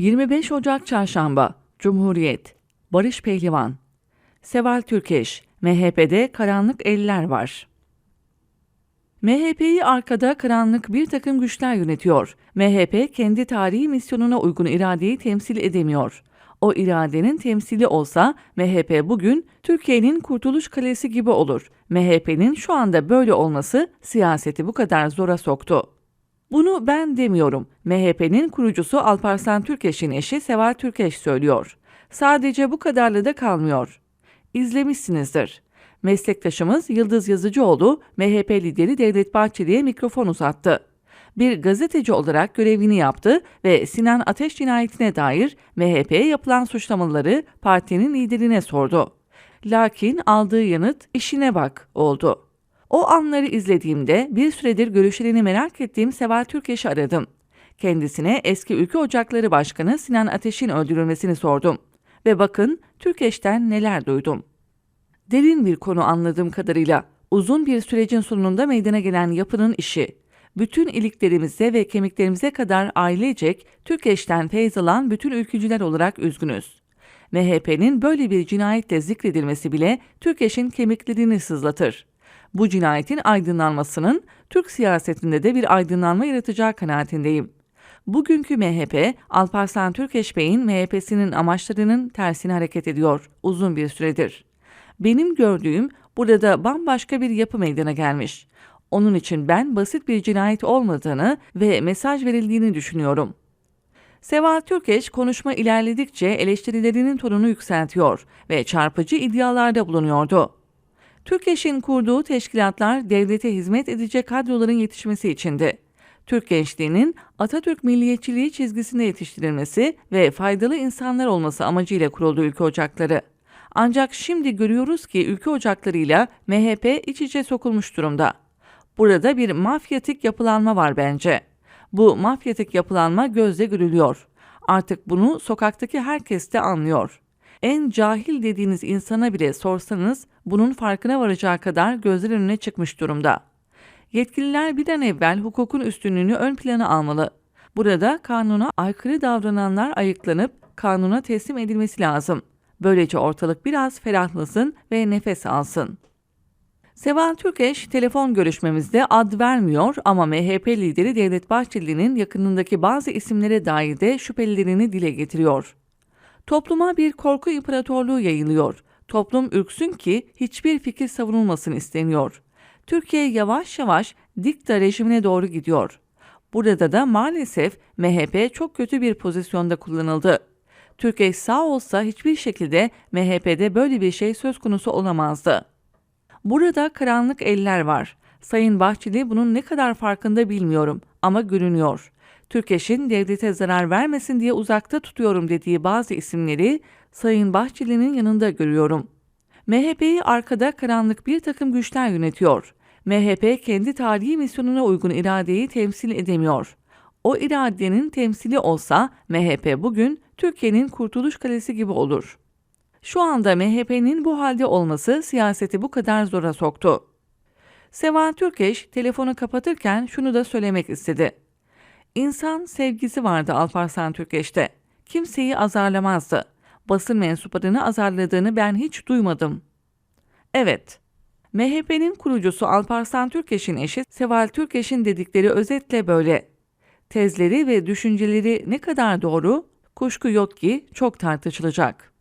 25 Ocak Çarşamba Cumhuriyet Barış Pehlivan Seval Türkeş MHP'de karanlık eller var. MHP'yi arkada karanlık bir takım güçler yönetiyor. MHP kendi tarihi misyonuna uygun iradeyi temsil edemiyor. O iradenin temsili olsa MHP bugün Türkiye'nin kurtuluş kalesi gibi olur. MHP'nin şu anda böyle olması siyaseti bu kadar zora soktu. Bunu ben demiyorum. MHP'nin kurucusu Alparslan Türkeş'in eşi Seval Türkeş söylüyor. Sadece bu kadarla da kalmıyor. İzlemişsinizdir. Meslektaşımız Yıldız Yazıcıoğlu, MHP lideri Devlet Bahçeli'ye mikrofon uzattı. Bir gazeteci olarak görevini yaptı ve Sinan Ateş cinayetine dair MHP'ye yapılan suçlamaları partinin liderine sordu. Lakin aldığı yanıt işine bak oldu. O anları izlediğimde bir süredir görüşlerini merak ettiğim Seval Türkeş'i aradım. Kendisine eski Ülke Ocakları Başkanı Sinan Ateş'in öldürülmesini sordum. Ve bakın Türkeş'ten neler duydum. Derin bir konu anladığım kadarıyla uzun bir sürecin sonunda meydana gelen yapının işi. Bütün iliklerimize ve kemiklerimize kadar ailecek Türkeş'ten feyz alan bütün ülkücüler olarak üzgünüz. MHP'nin böyle bir cinayetle zikredilmesi bile Türkeş'in kemiklerini sızlatır. Bu cinayetin aydınlanmasının Türk siyasetinde de bir aydınlanma yaratacağı kanaatindeyim. Bugünkü MHP, Alparslan Türkeş Bey'in MHP'sinin amaçlarının tersine hareket ediyor uzun bir süredir. Benim gördüğüm burada bambaşka bir yapı meydana gelmiş. Onun için ben basit bir cinayet olmadığını ve mesaj verildiğini düşünüyorum. Seval Türkeş konuşma ilerledikçe eleştirilerinin tonunu yükseltiyor ve çarpıcı iddialarda bulunuyordu. Türkeş'in kurduğu teşkilatlar devlete hizmet edecek kadroların yetişmesi içindi. Türk gençliğinin Atatürk milliyetçiliği çizgisinde yetiştirilmesi ve faydalı insanlar olması amacıyla kuruldu ülke ocakları. Ancak şimdi görüyoruz ki ülke ocaklarıyla MHP iç içe sokulmuş durumda. Burada bir mafyatik yapılanma var bence. Bu mafyatik yapılanma gözle görülüyor. Artık bunu sokaktaki herkes de anlıyor. En cahil dediğiniz insana bile sorsanız bunun farkına varacağı kadar gözler önüne çıkmış durumda. Yetkililer bir an evvel hukukun üstünlüğünü ön plana almalı. Burada kanuna aykırı davrananlar ayıklanıp kanuna teslim edilmesi lazım. Böylece ortalık biraz ferahlasın ve nefes alsın. Seval Türkeş telefon görüşmemizde ad vermiyor ama MHP lideri Devlet Bahçeli'nin yakınındaki bazı isimlere dair de şüphelerini dile getiriyor. Topluma bir korku imparatorluğu yayılıyor. Toplum ürksün ki hiçbir fikir savunulmasın isteniyor. Türkiye yavaş yavaş dikta rejimine doğru gidiyor. Burada da maalesef MHP çok kötü bir pozisyonda kullanıldı. Türkiye sağ olsa hiçbir şekilde MHP'de böyle bir şey söz konusu olamazdı. Burada karanlık eller var. Sayın Bahçeli bunun ne kadar farkında bilmiyorum ama görünüyor. Türkeş'in devlete zarar vermesin diye uzakta tutuyorum dediği bazı isimleri Sayın Bahçeli'nin yanında görüyorum. MHP'yi arkada karanlık bir takım güçler yönetiyor. MHP kendi tarihi misyonuna uygun iradeyi temsil edemiyor. O iradenin temsili olsa MHP bugün Türkiye'nin kurtuluş kalesi gibi olur. Şu anda MHP'nin bu halde olması siyaseti bu kadar zora soktu. Sevan Türkeş telefonu kapatırken şunu da söylemek istedi. İnsan sevgisi vardı Alparslan Türkeş'te. Kimseyi azarlamazdı. Basın mensuplarını azarladığını ben hiç duymadım. Evet, MHP'nin kurucusu Alparslan Türkeş'in eşi Seval Türkeş'in dedikleri özetle böyle. Tezleri ve düşünceleri ne kadar doğru, kuşku yok ki çok tartışılacak.